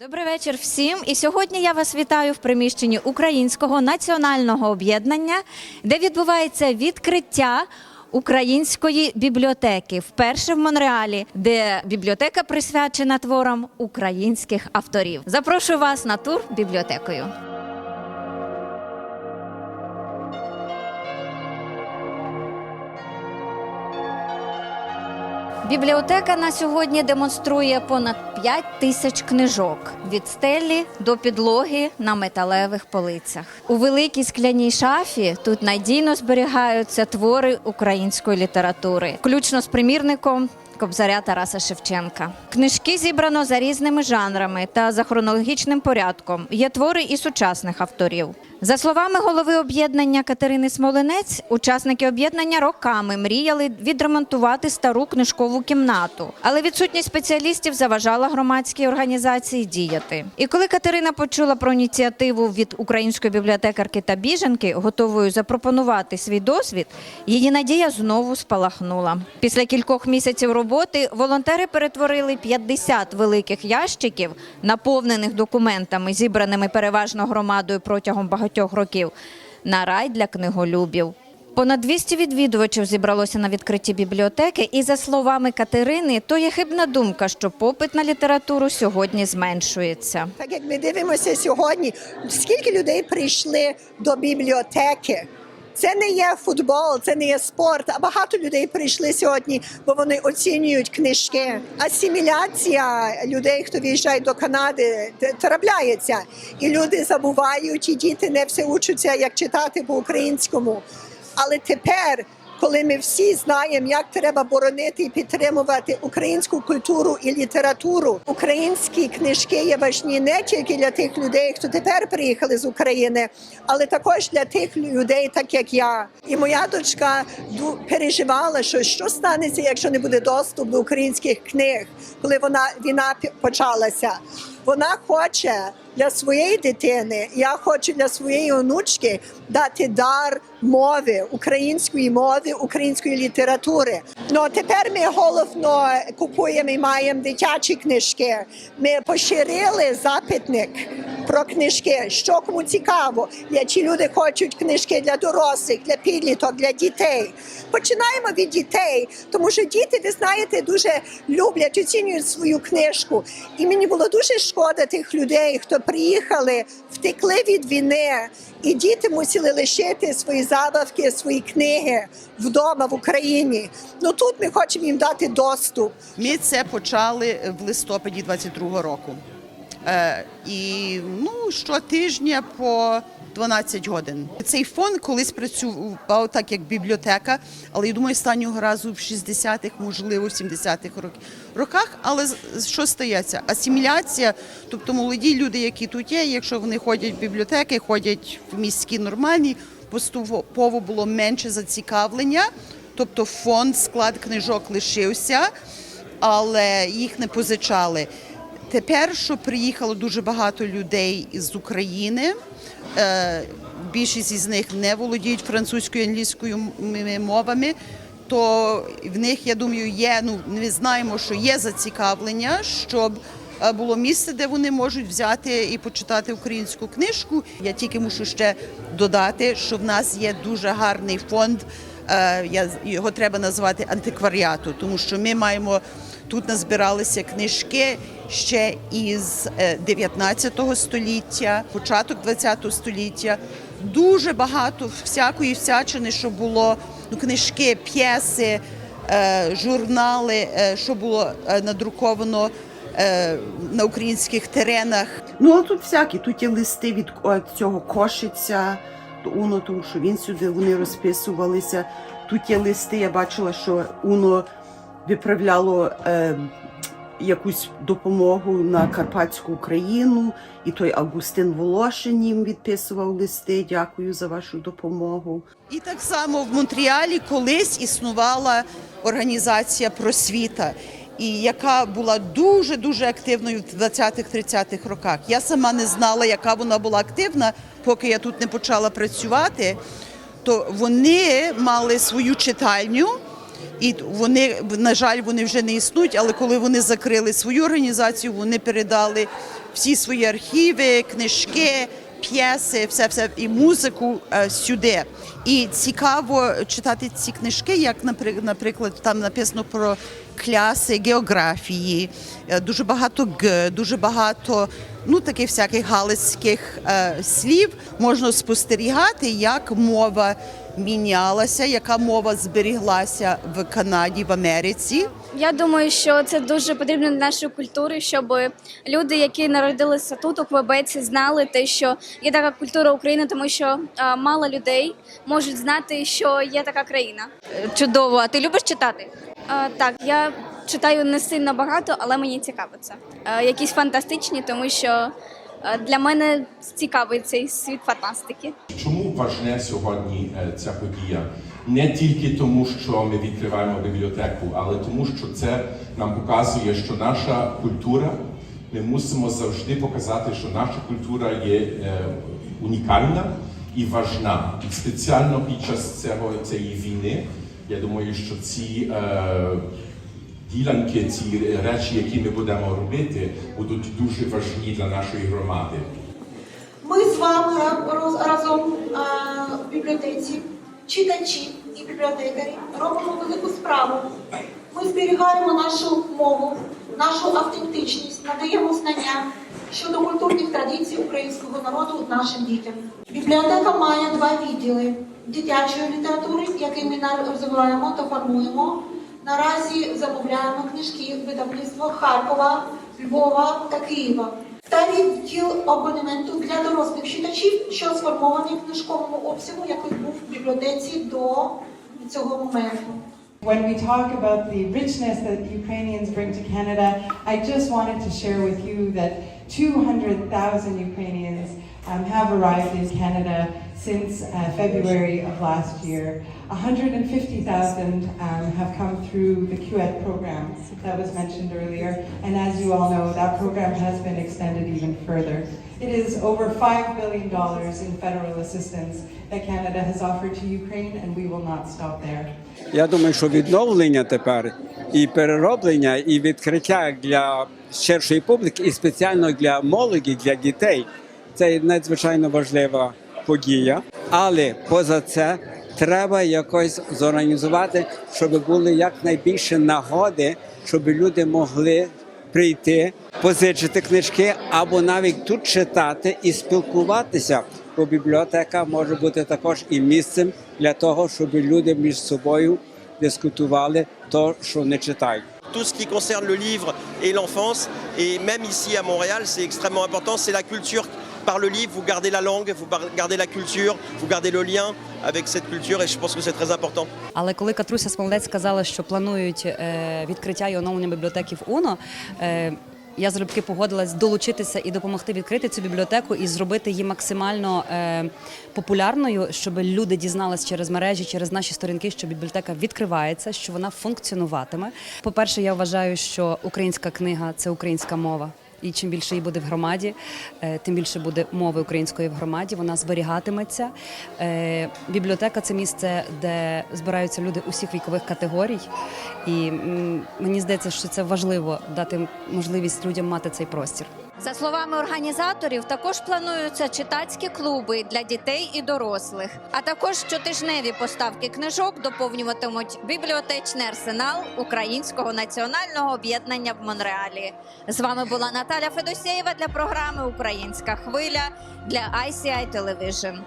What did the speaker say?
Добрий вечір всім. І сьогодні я вас вітаю в приміщенні Українського національного об'єднання, де відбувається відкриття української бібліотеки вперше в Монреалі, де бібліотека присвячена творам українських авторів. Запрошую вас на тур бібліотекою. Бібліотека на сьогодні демонструє понад 5 тисяч книжок від стелі до підлоги на металевих полицях. У великій скляній шафі тут надійно зберігаються твори української літератури, включно з примірником. Кобзаря Тараса Шевченка. Книжки зібрано за різними жанрами та за хронологічним порядком. Є твори і сучасних авторів. За словами голови об'єднання Катерини Смолинець, учасники об'єднання роками мріяли відремонтувати стару книжкову кімнату, але відсутність спеціалістів заважала громадській організації діяти. І коли Катерина почула про ініціативу від української бібліотекарки та біженки, готовою запропонувати свій досвід, її надія знову спалахнула. Після кількох місяців роботи волонтери перетворили 50 великих ящиків, наповнених документами, зібраними переважно громадою протягом багатьох років, на рай для книголюбів. Понад 200 відвідувачів зібралося на відкритті бібліотеки, і за словами Катерини, то є хибна думка, що попит на літературу сьогодні зменшується. Так як ми дивимося сьогодні, скільки людей прийшли до бібліотеки. Це не є футбол, це не є спорт. А багато людей прийшли сьогодні, бо вони оцінюють книжки. Асиміляція людей, хто виїжджає до Канади, трапляється. І люди забувають, і діти не все учаться, як читати по-українському. Але тепер, коли ми всі знаємо, як треба боронити і підтримувати українську культуру і літературу, українські книжки є важні не тільки для тих людей, хто тепер приїхали з України, але також для тих людей, так як я. І моя дочка переживала, що що станеться, якщо не буде доступ до українських книг, коли вона війна почалася. Вона хоче для своєї дитини, я хочу для своєї онучки дати дар мови, української мови, української літератури. Ну тепер ми головно купуємо і маємо дитячі книжки. Ми поширили запитник про книжки, що кому цікаво. Чи люди хочуть книжки для дорослих, для підліток, для дітей. Починаємо від дітей, тому що діти, ви знаєте, дуже люблять, оцінюють свою книжку. І мені було дуже шкода тих людей, хто приїхали, втекли від війни, і діти мусили лишити свої забавки, свої книги вдома в Україні. Ну тут ми хочемо їм дати доступ. Ми це почали в листопаді 22-го року. Е, і ну, щотижня по 12 годин. Цей фонд колись працював так, як бібліотека, але я думаю, останнього разу в 60-х, можливо, в 70-х рок- роках. Але що стається? Асиміляція, тобто молоді люди, які тут є, якщо вони ходять в бібліотеки, ходять в міські нормальні, поступово було менше зацікавлення. Тобто фонд, склад книжок лишився, але їх не позичали. Тепер, що приїхало дуже багато людей з України, е, більшість із них не володіють французькою і англійською мовами, то в них, я думаю, є. Ну ми знаємо, що є зацікавлення, щоб е, було місце, де вони можуть взяти і почитати українську книжку. Я тільки мушу ще додати, що в нас є дуже гарний фонд. е, Я його треба назвати антикваріату, тому що ми маємо тут назбиралися книжки ще із е, 19 століття, початок 20 століття. Дуже багато всякої всячини, що було ну, книжки, п'єси, е, журнали, е, що було е, надруковано е, на українських теренах. Ну а тут всякі, тут є листи від цього кошиця, Уно, тому що він сюди вони розписувалися. Тут є листи, я бачила, що Уно відправляло е, якусь допомогу на Карпатську Україну, і той Августин Волошин їм відписував листи. Дякую за вашу допомогу. І так само в Монтріалі колись існувала організація просвіта. І яка була дуже дуже активною в 20-30-х роках. Я сама не знала, яка вона була активна, поки я тут не почала працювати. То вони мали свою читальню, І вони, на жаль, вони вже не існують, але коли вони закрили свою організацію, вони передали всі свої архіви, книжки, п'єси, все, все і музику е, сюди. І цікаво читати ці книжки, як напри- наприклад, там написано про кляси географії, е, дуже багато г, дуже багато ну таких всяких галицьких е, слів. Можна спостерігати, як мова мінялася, яка мова зберіглася в Канаді, в Америці. Я думаю, що це дуже потрібно для нашої культури, щоб люди, які народилися тут у Квебеці, знали те, що є така культура України, тому що а, мало людей можуть знати, що є така країна. Чудово. А ти любиш читати? Так, я читаю не сильно багато, але мені цікаво це. Якісь фантастичні, тому що для мене цікавий цей світ фантастики. Чому важне сьогодні е, ця подія? Не тільки тому, що ми відкриваємо бібліотеку, але тому, що це нам показує, що наша культура, ми мусимо завжди показати, що наша культура є е, унікальна і важна. І спеціально під час цього цієї війни, я думаю, що ці е, ділянки, ці речі, які ми будемо робити, будуть дуже важні для нашої громади. Ми з вами разом а, в бібліотеці, читачі і бібліотекарі, робимо велику справу. Ми зберігаємо нашу мову, нашу автентичність, надаємо знання щодо культурних традицій українського народу нашим дітям. Бібліотека має два відділи дитячої літератури, який ми розвиваємо та формуємо. Наразі замовляємо книжки видавництва Харкова, Львова та Києва. Та відділ абонементу для дорослих читачів, що сформований в книжковому обсягу, який був в бібліотеці до цього моменту. When we talk about the richness that Ukrainians bring to Canada, I just wanted to share with you that 200,000 Ukrainians um, have arrived in Canada since uh, February of last year. 150,000 um, have come through the QED program that was mentioned earlier, and as you all know, that program has been extended even further. It is over $5 billion in federal assistance that Canada has offered to Ukraine, and we will not stop there. Я думаю, що відновлення тепер і перероблення, і відкриття для ширшої публіки, і спеціально для молоді, для дітей це надзвичайно важлива подія. Але поза це треба якось зорганізувати, щоб були якнайбільше нагоди, щоб люди могли прийти, позичити книжки або навіть тут читати і спілкуватися. Бо бібліотека може бути також і місцем для того, щоб люди між собою дискутували то, що не читають. tout ce qui concerne le livre et l'enfance. Et même ici à Montréal, c'est extrêmement important. C'est la culture. Par le livre, vous gardez la langue, vous gardez la culture, vous gardez le lien avec cette culture. Et je pense que c'est très important. Але коли Катруся Смолець сказала, що планують е, відкриття і оновлення бібліотеки в УНО, е, я залюбки погодилась долучитися і допомогти відкрити цю бібліотеку і зробити її максимально е, популярною, щоб люди дізналися через мережі, через наші сторінки, що бібліотека відкривається, що вона функціонуватиме. По-перше, я вважаю, що українська книга це українська мова. І чим більше її буде в громаді, е, тим більше буде мови української в громаді. Вона зберігатиметься. Е, Бібліотека це місце, де збираються люди усіх вікових категорій. І мені здається, що це важливо дати можливість людям мати цей простір. За словами організаторів, також плануються читацькі клуби для дітей і дорослих, а також щотижневі поставки книжок доповнюватимуть бібліотечний арсенал Українського національного об'єднання в Монреалі. З вами була Наталя Федосєєва для програми Українська хвиля для ICI Television.